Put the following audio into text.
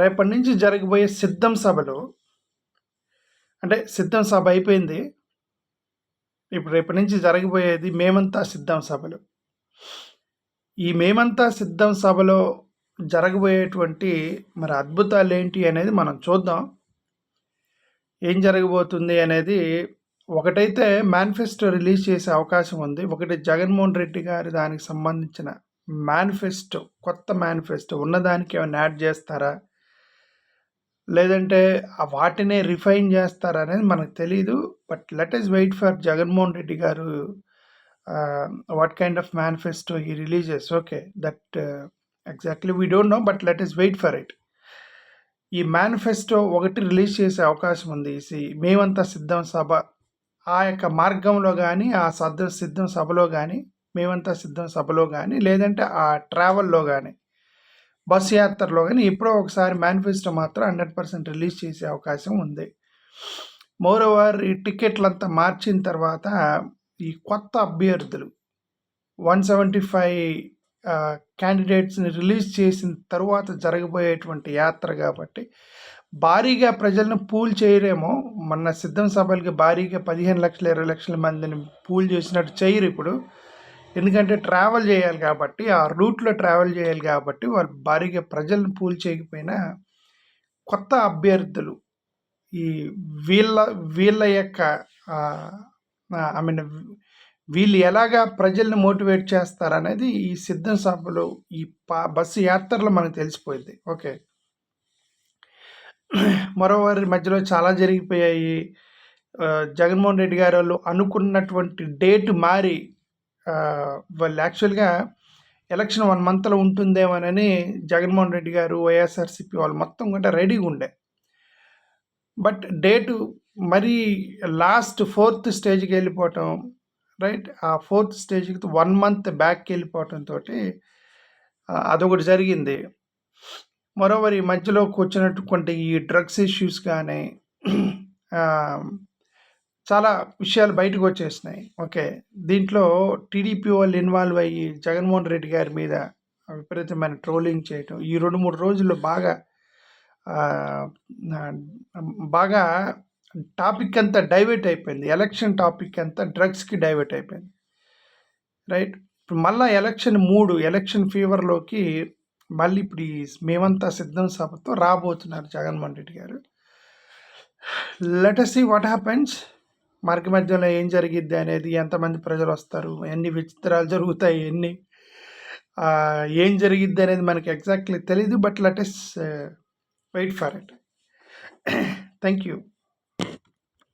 రేపటి నుంచి జరగబోయే సిద్ధం సభలో అంటే సిద్ధం సభ అయిపోయింది. ఇప్పుడు రేపటి నుంచి జరగబోయేది మేమంతా సిద్ధం సభలు. ఈ మేమంతా సిద్ధం సభలో జరగబోయేటువంటి మరి అద్భుతాలు ఏంటి అనేది మనం చూద్దాం. ఏం జరగబోతుంది అనేది ఒకటైతే మేనిఫెస్టో రిలీజ్ చేసే అవకాశం ఉంది. ఒకటి జగన్మోహన్ రెడ్డి గారి దానికి సంబంధించిన మేనిఫెస్టో కొత్త మేనిఫెస్టో ఉన్నదానికి ఏమైనా యాడ్ చేస్తారా? లేదంటే వాటినే రిఫైన్ చేస్తారనేది మనకు తెలీదు. But let us wait for Jaganmohan Reddy garu what kind of manifesto ఈ releases. Okay that exactly we don't know but let us wait for it. ఈ మేనిఫెస్టో ఒకటి రిలీజ్ చేసే అవకాశం ఉంది. ఈ మేమంతా సిద్ధం సభ ఆ యొక్క మార్గంలో కానీ ఆ సద్ద సిద్ధం సభలో కానీ మేమంతా సిద్ధం సభలో కానీ లేదంటే ఆ ట్రావెల్లో కానీ బస్ యాత్రలో కానీ ఎప్పుడో ఒకసారి మేనిఫెస్టో మాత్రం హండ్రెడ్ పర్సెంట్ రిలీజ్ చేసే అవకాశం ఉంది. మోర్ ఓవర్ ఈ టికెట్లంతా మార్చిన తర్వాత ఈ కొత్త అభ్యర్థులు వన్ సెవెంటీ ఫైవ్ క్యాండిడేట్స్ని రిలీజ్ చేసిన తర్వాత జరగబోయేటువంటి యాత్ర కాబట్టి భారీగా ప్రజలను పూల్ చేయరేమో. మొన్న సిద్ధం సభలకి భారీగా పదిహేను లక్షల ఇరవై లక్షల మందిని పూల్ చేసినట్టు చేయరు ఇప్పుడు. ఎందుకంటే ట్రావెల్ చేయాలి కాబట్టి ఆ రూట్లో ట్రావెల్ చేయాలి కాబట్టి వాళ్ళు భారీగా ప్రజలను పూల్ చేయకపోయినా కొత్త అభ్యర్థులు ఈ వీళ్ళ వీళ్ళ యొక్క ఐ మీన్ వీళ్ళు ఎలాగా ప్రజల్ని మోటివేట్ చేస్తారనేది ఈ సిద్ధం సభలో ఈ పా బస్సు యాత్రలో మనకు తెలిసిపోయింది. ఓకే. మరోవారి మధ్యలో చాలా జరిగిపోయాయి. జగన్మోహన్ రెడ్డి గారు వాళ్ళు అనుకున్నటువంటి డేట్ మారి వాళ్ళు యాక్చువల్గా ఎలక్షన్ వన్ మంత్లో ఉంటుందేమోనని జగన్మోహన్ రెడ్డి గారు వైఎస్ఆర్సీపీ వాళ్ళు మొత్తం కూడా రెడీగా ఉండే బట్ డేటు మరీ లాస్ట్ ఫోర్త్ స్టేజ్కి వెళ్ళిపోవటం రైట్ ఆ ఫోర్త్ స్టేజ్కి వన్ మంత్ బ్యాక్కి వెళ్ళిపోవటంతో అదొకటి జరిగింది. మరోవరి ఈ మధ్యలో కూర్చున్నటువంటి ఈ డ్రగ్స్ ఇష్యూస్ కానీ చాలా విషయాలు బయటకు వచ్చేసినాయి. ఓకే. దీంట్లో టీడీపీ వాళ్ళు ఇన్వాల్వ్ అయ్యి జగన్మోహన్ రెడ్డి గారి మీద విపరీతమైన ట్రోలింగ్ చేయటం ఈ రెండు మూడు రోజుల్లో బాగా బాగా టాపిక్ అంతా డైవర్ట్ అయిపోయింది. ఎలక్షన్ టాపిక్ అంతా డ్రగ్స్కి డైవర్ట్ అయిపోయింది. రైట్? ఇప్పుడు మళ్ళీ ఎలక్షన్ మూడు ఎలక్షన్ ఫీవర్లోకి మళ్ళీ ఇప్పుడు ఈ మేమంతా సిద్ధం సభతో రాబోతున్నారు జగన్మోహన్ రెడ్డి గారు. లెటస్ సీ వాట్ హ్యాపెన్స్ మార్గ మధ్యలో ఏం జరిగిద్ది అనేది ఎంతమంది ప్రజలు వస్తారు ఎన్ని విచిత్రాలు జరుగుతాయి ఎన్ని ఏం జరిగిద్ది అనేది మనకి ఎగ్జాక్ట్లీ తెలీదు but let us wait for it thank you